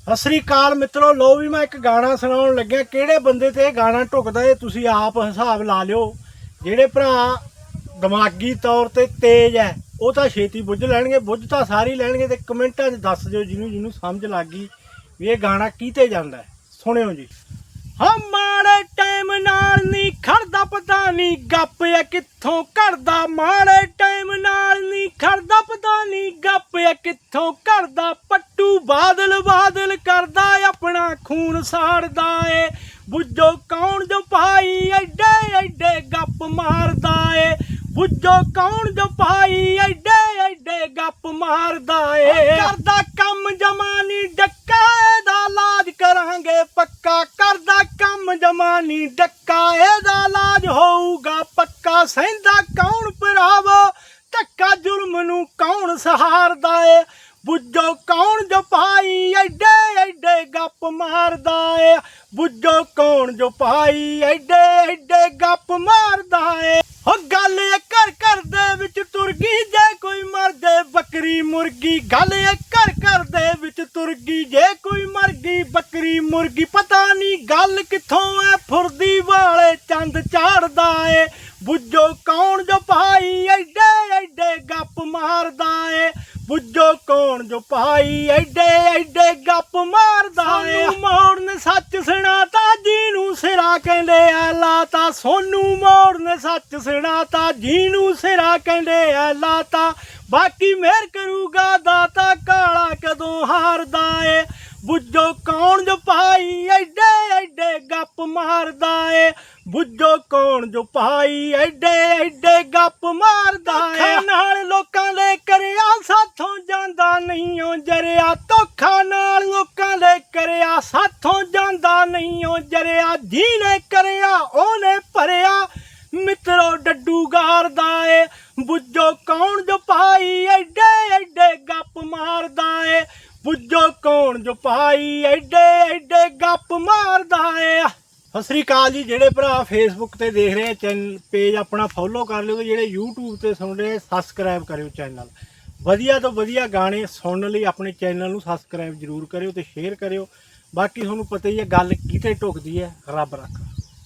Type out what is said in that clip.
ਸਤਿ ਸ੍ਰੀ ਅਕਾਲ ਮਿੱਤਰੋ ਲੋ ਵੀ ਮੈਂ ਇੱਕ ਗਾਣਾ ਸੁਣਾਉਣ ਲੱਗਿਆ। ਕਿਹੜੇ ਬੰਦੇ ਤੇ ਇਹ ਗਾਣਾ ਢੁਕਦਾ ਇਹ ਤੁਸੀਂ ਆਪ ਹਿਸਾਬ ਲਾ ਲਿਓ। ਜਿਹੜੇ ਭਰਾ ਦਿਮਾਗੀ ਤੌਰ ਤੇ ਤੇਜ਼ ਹੈ ਉਹ ਤਾਂ ਛੇਤੀ ਬੁੱਝ ਲੈਣਗੇ, ਬੁੱਝ ਤਾਂ ਸਾਰੀ ਲੈਣਗੇ ਤੇ ਕਮੈਂਟਾਂ 'ਚ ਦੱਸ ਦਿਓ ਜਿਹਨੂੰ ਜਿਹਨੂੰ ਸਮਝ ਲੱਗ ਗਈ ਵੀ ਇਹ ਗਾਣਾ ਕਿਤੇ ਜਾਂਦਾ ਸੁਣਿਓ ਜੀ। ਹਾਂ ਟਾਈਮ ਨਾਲ ਨਹੀਂ ਖੜਦਾ, ਪਤਾ ਨਹੀਂ ਗੱਪ ਆ ਕਿੱਥੋਂ ਘੜਦਾ। ਮਾੜੇ ਟਾਈਮ ਨਾਲ ਨਹੀਂ ਖੜਦਾ, ਪਤਾ ਨਹੀਂ ਗੱਪ ਆ ਕਿੱਥੋਂ ਘੜਦਾ। ਪੱਟੂ ਬਾਦਲ ਬਾਦਲ ਕਰਦਾ ਆਪਣਾ ਖੂਨ ਸਾੜਦਾ ਏ। ਬੁੱਝੋ ਕੌਣ ਜੋ ਭਾਈ, ਐਡੇ ਐਡੇ ਗੱਪ ਮਾਰਦਾ ਏ। ਬੁੱਝੋ ਕੌਣ ਜੋ ਭਾਈ, ਐਡੇ ਐਡੇ ਗੱਪ ਮਾਰਦਾ ਏ। ਕਰਦਾ ਕੰਮ ਜਮਾਨੀ, ਡੱਕਾ ਇਹਦਾ ਇਲਾਜ ਕਰਾਂਗੇ ਪੱਕਾ। ਕਰਦਾ ਕੰਮ ਜਮਾਨੀ, ਡੱਕਾ ਇਹਦਾ ਇਲਾਜ ਹੋਊਗਾ ਪੱਕਾ। ਸਹਿੰਦਾ ਕੌਣ ਭਰਾਵੋ, ਧੱਕਾ ਜ਼ੁਲਮ ਨੂੰ ਕੌਣ ਸਹਾਰਦਾ ਏ? ਬੁੱਝੋ ਕੌਣ ਜੋ ਐਡੇ ਐਡੇ ਗੱਪ ਮਾਰਦਾ ਏ। ਬੁੱਝੋ ਕੌਣ ਜੋ ਐਡੇ ਐਡੇ ਗੱਪ ਮਾਰਦਾ ਏ। ਹੋ ਗੱਲ ਇਹ ਘਰ ਘਰ ਦੇ ਵਿੱਚ ਤੁਰ ਗਈ, ਜੇ ਕੋਈ ਮਰਦੇ ਬੱਕਰੀ ਮੁਰਗੀ। ਗੱਲ ਇਹ ਘਰ ਘਰ ਦੇ ਵਿੱਚ ਤੁਰ ਗਈ, ਜੇ ਕੋਈ ਮਰ ਗਈ, ਬੱਕਰੀ ਮੁਰਗੀ। ਪਤਾ ਨਹੀਂ ਗੱਲ ਕਿੱਥੋਂ ਐ, ਫੁਰਦੀ ਵਾਲੇ ਚੰਦ ਚਾੜਦਾ ਏ। ਬੁੱਝੋ ਕੌਣ ਜੋ ਬੁੱਝੋ ਕੌਣ ਜੋ ਭਾਈ ਐਡੇ ਐਡੇ ਗੱਪ ਮਾਰਦਾ ਏ ਮੋੜਨ ਸੱਚ ਸੁਣਾਤਾ ਜਿਹਨੂੰ ਸਿਰਾ ਕਹਿੰਦੇ ਆ ਲਾਤਾ ਸੋਨੂੰ ਮੋੜਨ ਸੱਚ ਸੁਣਾਤਾ ਜਿਹਨੂੰ ਸਿਰਾ ਕਹਿੰਦੇ ਆ ਲਾਤਾ ਬਾਕੀ ਮਿਹਰ ਕਰੂਗਾ ਦਾਤਾ ਕਾਲਾ ਕਦੋਂ ਹਾਰਦਾ ਏ। ਬੁੱਝੋ ਕੌਣ ਜੋ ਭਾਈ ਐਡੇ ਐਡੇ ਗੱਪ ਮਾਰਦਾ ਏ। ਬੁੱਝੋ ਕੌਣ ਜੋ ਭਾਈ ਐਡੇ ਐਡੇ ਗੱਪ ਮਾਰਦਾ ਏ। ਨਾਲ ਲੋਕਾਂ ਦੇ ਸਾਥੋਂ ਜਾਂਦਾ ਨਹੀਂ ਓ ਜਰਿਆ, ਜਿਹਨੇ ਕਰਿਆ ਉਹਨੇ ਭਰਿਆ। ਮਿੱਤਰੋ, ਡੱਡੂ ਗਾਰਦਾ ਏ, ਬੁੱਝੋ ਕੌਣ ਜੋ ਭਾਈ, ਐਡੇ ਐਡੇ ਗੱਪ ਮਾਰਦਾ ਏ। ਬੁੱਝੋ ਕੌਣ ਜੋ ਭਾਈ, ਐਡੇ ਐਡੇ ਗੱਪ ਮਾਰਦਾ ਏ। ਸਤਿ ਸ੍ਰੀ ਅਕਾਲ ਜੀ, ਜਿਹੜੇ ਭਰਾ ਫੇਸਬੁੱਕ ਤੇ ਦੇਖ ਰਹੇ ਚੈਨਲ ਪੇਜ ਆਪਣਾ ਫੋਲੋ ਕਰ ਲਿਓ ਤੇ ਜਿਹੜੇ YouTube ਤੇ ਸੁਣ ਰਹੇ ਸਬਸਕ੍ਰਾਈਬ ਕਰਿਓ ਚੈਨਲ। ਵਧੀਆ ਤੋਂ ਵਧੀਆ ਗਾਣੇ ਸੁਣਨ ਲਈ ਆਪਣੇ ਚੈਨਲ ਨੂੰ ਸਬਸਕ੍ਰਾਈਬ ਜਰੂਰ ਕਰਿਓ ਤੇ ਸ਼ੇਅਰ ਕਰਿਓ। ਬਾਕੀ ਤੁਹਾਨੂੰ ਪਤਾ ਹੀ ਹੈ, ਗੱਲ ਕਿਤੇ ਟੁਕਦੀ ਹੈ, ਰੱਬ ਰੱਖ।